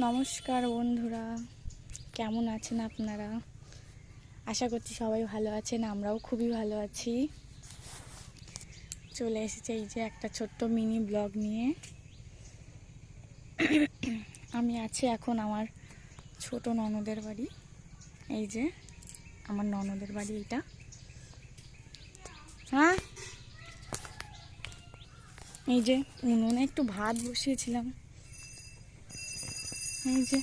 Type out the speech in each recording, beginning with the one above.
নমস্কার বন্ধুরা। কেমন আছেন আপনারা? আশা করছি সবাই ভালো আছেন, আমরাও খুবই ভালো আছি। চলে এসেছে এই যে একটা ছোট্ট মিনি ব্লগ নিয়ে। আমি আছি এখন আমার ছোট ননদের বাড়ি। এই যে আমার ননদের বাড়ি এইটা। হ্যাঁ? এই যে উনুনে একটু ভাত বসিয়েছিলাম। এই যে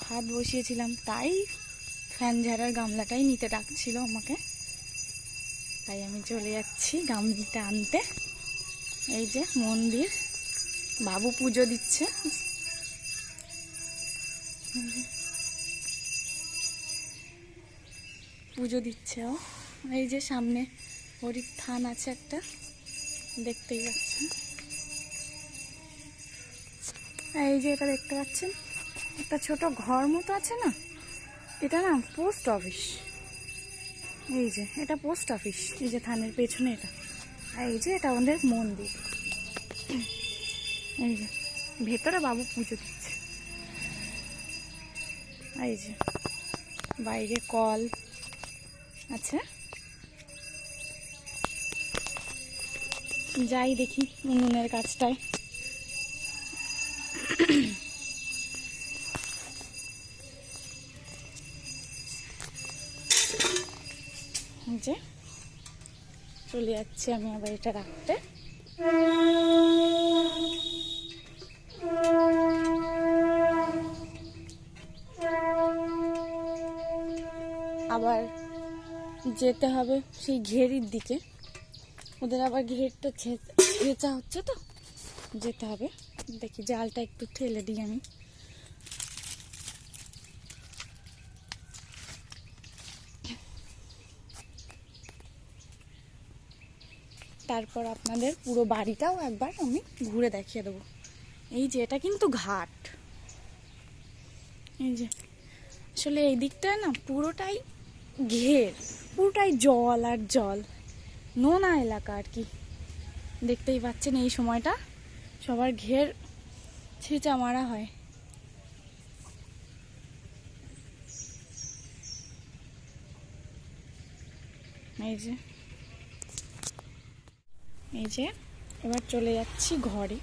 ভাত বসিয়েছিলাম, তাই ফ্যান ঝাড়ার গামলাটাই নিতে ডাকছিল আমাকে। তাই আমি চলে যাচ্ছি গামলিটা আনতে। এই যে মন্দির, বাবু পুজো দিচ্ছে। পুজো দিচ্ছে ও। এই যে সামনে হরির থান আছে একটা, দেখতেই পাচ্ছেন। এই যে এটা দেখতে পাচ্ছেন? একটা ছোট ঘর মতো আছে না? এটা না পোস্ট অফিস। এই যে, এটা পোস্ট অফিস। এই যে থানের পেছনে এটা। আর এই যে এটা আমাদের মন্দির। এই যে, ভেতরে বাবু পুজো দিচ্ছে। এই যে, বাইরে কল আছে। যাই দেখি উনুনের কাজটায়। যে, চলে যাচ্ছি আমি আবার এটা রাখতে। আবার যেতে হবে সেই ঘেরির দিকে। ওদের আবার ঘেরটা ছেঁচা হচ্ছে তো? যেতে হবে। দেখি, জালটা একটু ঠেলে দিই আমি। তারপর আপনাদের পুরো বাড়িটাও একবার আমি ঘুরে দেখিয়ে দেবো। এই যে, এটা কিন্তু ঘাট। এই যে, আসলে এই দিকটায় না পুরোটাই ঘের, পুরোটাই জল আর জল। নোনা এলাকা আর কি। দেখতেই পাচ্ছেন এই সময়টা সবার ঘের ছেঁচা মারা হয়। এই যে এই যে, এবার চলে যাচ্ছি ঘরে।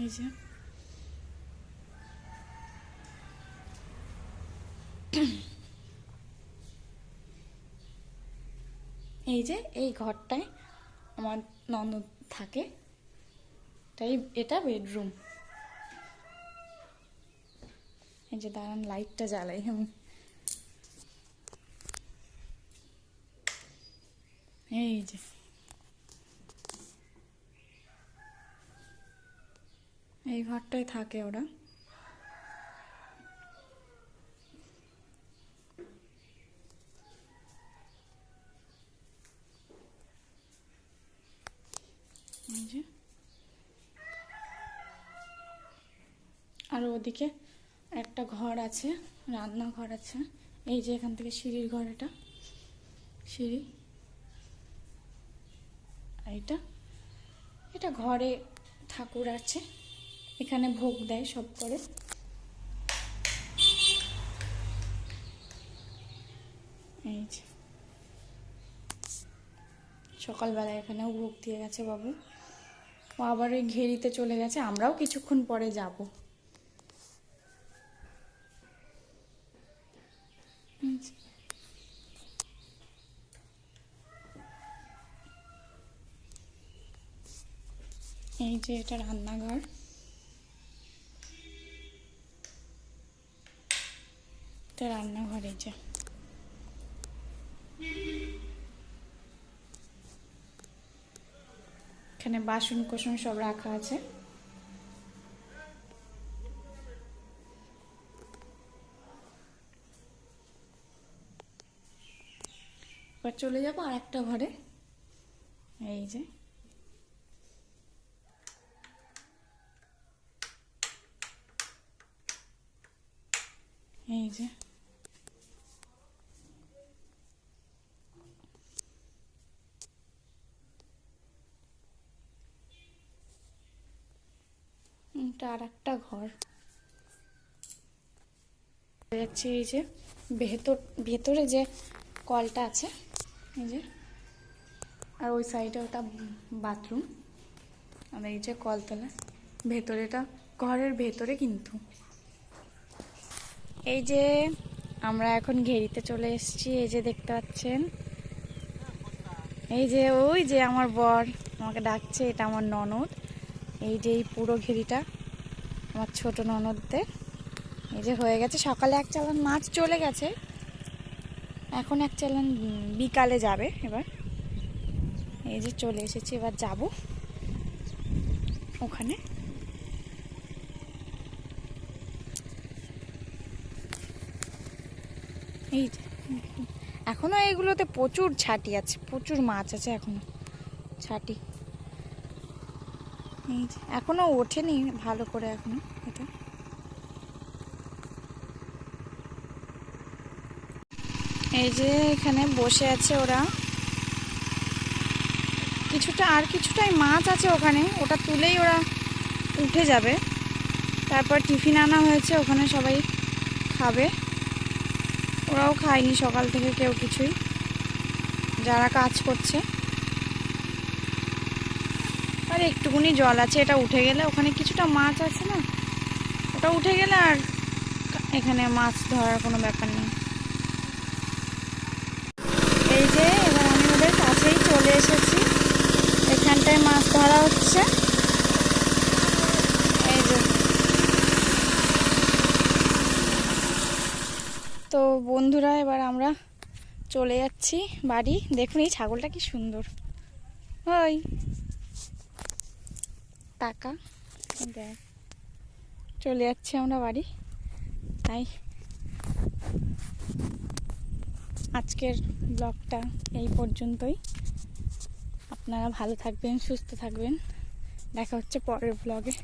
এই যে। এই যে, এই ঘরটায় আমার ননদ থাকে। তাই এটা বেডরুম। এই যে, দাঁড়ান লাইটটা জ্বালাই আমি। এই যে এই ঘরটায় থাকে ওরা যে আর ওদিকে একটা ঘর আছে, রান্নাঘর আছে। এই যে এখান থেকে সিঁড়ির ঘর এটা। সিঁড়ি। আর এটা? এটা ঘরে ঠাকুর আছে। এখানে ভোগ দেয় সব করে। এই যে। সকালবেলা এখানেও ভোগ দিয়ে গেছে বাবু। ও আবার ওই ঘেরিতে চলে গেছে। আমরাও কিছুক্ষণ পরে যাব এই যে। এই যে এটা রান্নাঘর। এটা রান্নাঘর এই যে। এখানে বাসন কোসন সব রাখা আছে। এবার চলে যাব আর একটা ঘরে। এই যে। এই যে। এটা আর একটা ঘর যাচ্ছে এই যে ভেতর ভেতরে যে কলটা আছে, এই যে। আর ওই সাইডে ওটা বাথরুম। আর এই যে কলতলা। ভেতরেটা ঘরের ভেতরে কিন্তু। এই যে আমরা এখন ঘেরিতে চলে এসেছি, এই যে দেখতে পাচ্ছেন। এই যে ওই যে আমার বর আমাকে ডাকছে, এটা আমার ননদ। এই যে এই পুরো ঘেরিটা আমার ছোট ননদদের। এই যে হয়ে গেছে, সকালে এক চালান মাছ চলে গেছে। এখন এক চালান বিকালে যাবে এবার। এই যে চলে এসেছি, এবার যাব ওখানে। এই যে, এখনও এইগুলোতে প্রচুর ছাটি আছে প্রচুর মাছ আছে এখনও ছাটি। এই যে, এখনও ওঠেনি ভালো করে এখনও এটা। এই যে এখানে বসে আছে ওরা। কিছুটা আর কিছুটাই মাছ আছে ওখানে ওটা তুলেই ওরা উঠে যাবে। তারপর টিফিন আনা হয়েছে ওখানে সবাই খাবে। ওরাও খায়নি সকাল থেকে কেউ কিছুই। যারা কাজ করছে। আর একটুকুনি জল আছে, এটা উঠে গেলে ওখানে কিছুটা মাছ আছে না? ওটা উঠে গেলে আর এখানে মাছ ধরার কোনো ব্যাপার নেই। এই যে, এবার আমি ওদের কাছেই চলে এসেছি। এখানটায় মাছ ধরা হচ্ছে এই যে তো বন্ধুরা, এবার আমরা চলে যাচ্ছি বাড়ি। দেখুন এই ছাগলটা কি সুন্দর। ওই, টাকা। দেখ, চলে যাচ্ছি আমরা বাড়ি। তাই, আজকের ব্লগটা এই পর্যন্তই। আপনারা ভালো থাকবেন, সুস্থ থাকবেন। দেখা হচ্ছে পরের ব্লগে।